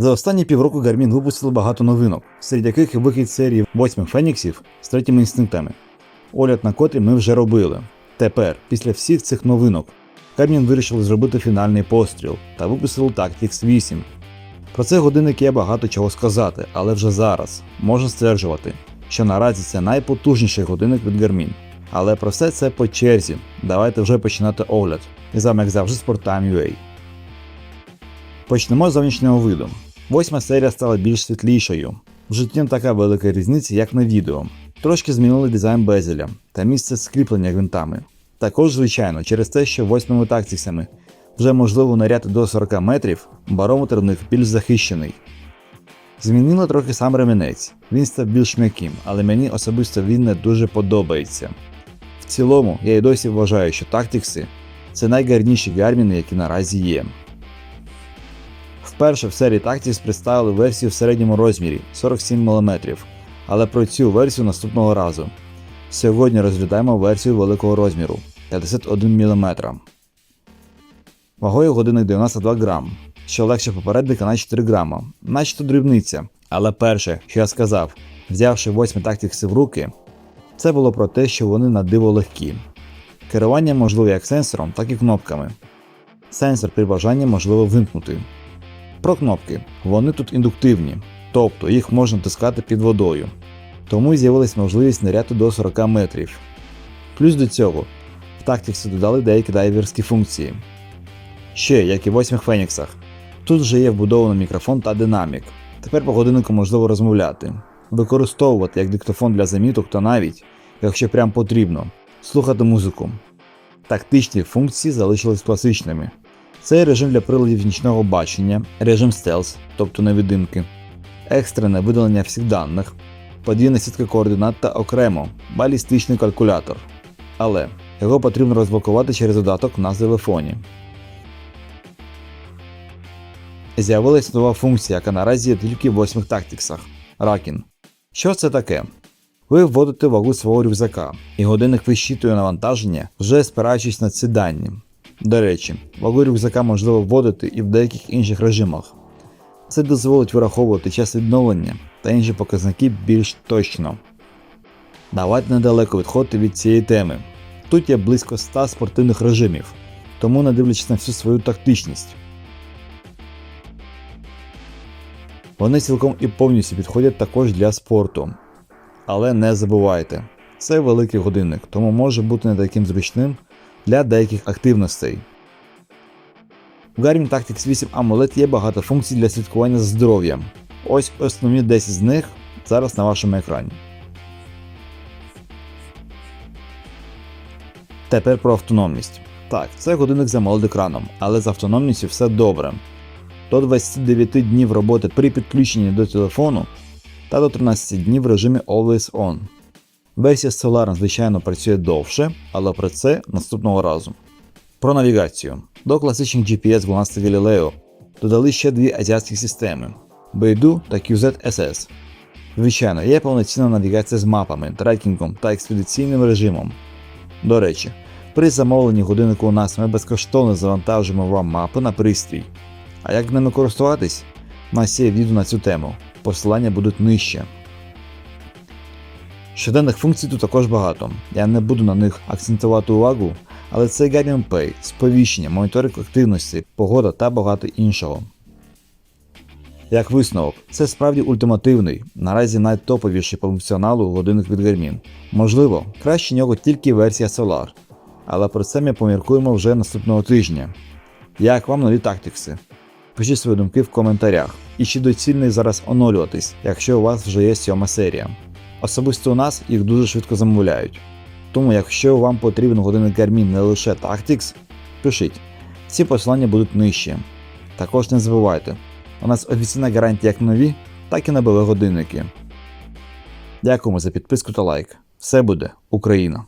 За останні півроку Garmin випустили багато новинок, серед яких вихід серії восьмих феніксів з третіми інстинктами, огляд на котрі ми вже робили. Тепер, після всіх цих новинок, Garmin вирішили зробити фінальний постріл та випустили Tactics 8. Про цей годинник є багато чого сказати, але вже зараз можна стверджувати, що наразі це найпотужніший годинник від Garmin. Але про все це по черзі. Давайте вже починати огляд. І з вами, як завжди, Sporttime.ua. Почнемо з зовнішнього виду. Восьма серія стала більш світлішою. В житті не така велика різниця, як на відео. Трошки змінили дизайн безеля та місце скріплення гвинтами. Також, звичайно, через те, що восьмими тактиксами вже можливо наряти до 40 метрів, барометр в них більш захищений. Змінили трохи сам ремінець. Він став більш м'яким, але мені особисто він не дуже подобається. В цілому, я й досі вважаю, що тактикси це найгарніші гарміни, які наразі є. Вперше в серії Tactics представили версію в середньому розмірі 47 мм, але про цю версію наступного разу. Сьогодні розглядаємо версію великого розміру 51 мм. Вагою годинник 92 грам, що легше попередника на 4 грама, начебто дрібниця. Але перше, що я сказав, взявши 8 Tactics в руки, це було про те, що вони на диво легкі. Керування можливе як сенсором, так і кнопками. Сенсор при бажанні можливо вимкнути. Про кнопки. Вони тут індуктивні, тобто їх можна тискати під водою. Тому з'явилась можливість ниряти до 40 метрів. Плюс до цього в Tactics додали деякі дайверські функції. Ще, як і в 8 Феніксах, тут вже є вбудований мікрофон та динамік. Тепер по годиннику можливо розмовляти, використовувати як диктофон для заміток та навіть, якщо прям потрібно, слухати музику. Тактичні функції залишились класичними. Це режим для приладів нічного бачення, режим стелс, тобто невидимки, екстрене видалення всіх даних, подвійна сітка координат та окремо балістичний калькулятор. Але його потрібно розблокувати через додаток на телефоні. З'явилась нова функція, яка наразі є тільки в восьмих тактиксах Ракін. Що це таке? Ви вводите вагу свого рюкзака, і годинник вищитує навантаження, вже спираючись на ці дані. До речі, вагу рюкзака можливо вводити і в деяких інших режимах. Це дозволить вираховувати час відновлення та інші показники більш точно. Давайте недалеко відходити від цієї теми. Тут є близько 100 спортивних режимів, тому не дивлячись на всю свою тактичність. Вони цілком і повністю підходять також для спорту. Але не забувайте, це великий годинник, тому може бути не таким зручним для деяких активностей. У Garmin Tactics 8 AMOLED є багато функцій для слідкування за здоров'ям. Ось основні 10 з них зараз на вашому екрані. Тепер про автономність. Так, це годинник з AMOLED екраном, але з автономністю все добре. До 29 днів роботи при підключенні до телефону та до 13 днів в режимі Always On. Версія з Solar, звичайно, працює довше, але про це наступного разу. Про навігацію. До класичних GPS 12 Galileo додали ще дві азіатські системи Beidou та QZ-SS. Звичайно, є повноцінна навігація з мапами, трекінгом та експедиційним режимом. До речі, при замовленні годиннику у нас ми безкоштовно завантажуємо вам мапи на пристрій. А як ними користуватись? У нас є відео на цю тему. Посилання будуть нижче. Щоденних функцій тут також багато. Я не буду на них акцентувати увагу, але це Guardian Pay, сповіщення, моніторинг активності, погода та багато іншого. Як висновок, це справді ультимативний, наразі найтоповіший по функціоналу годинник від Garmin. Можливо, краще нього тільки версія Solar, але про це ми поміркуємо вже наступного тижня. Як вам нові тактикси? Пишіть свої думки в коментарях. І чи доцільно зараз оновлюватись, якщо у вас вже є сьома серія. Особисто у нас їх дуже швидко замовляють. Тому, якщо вам потрібен годинник Garmin не лише Tactics, пишіть. Всі посилання будуть нижче. Також не забувайте, у нас офіційна гарантія як нові, так і на нові годинники. Дякуємо за підписку та лайк. Все буде Україна!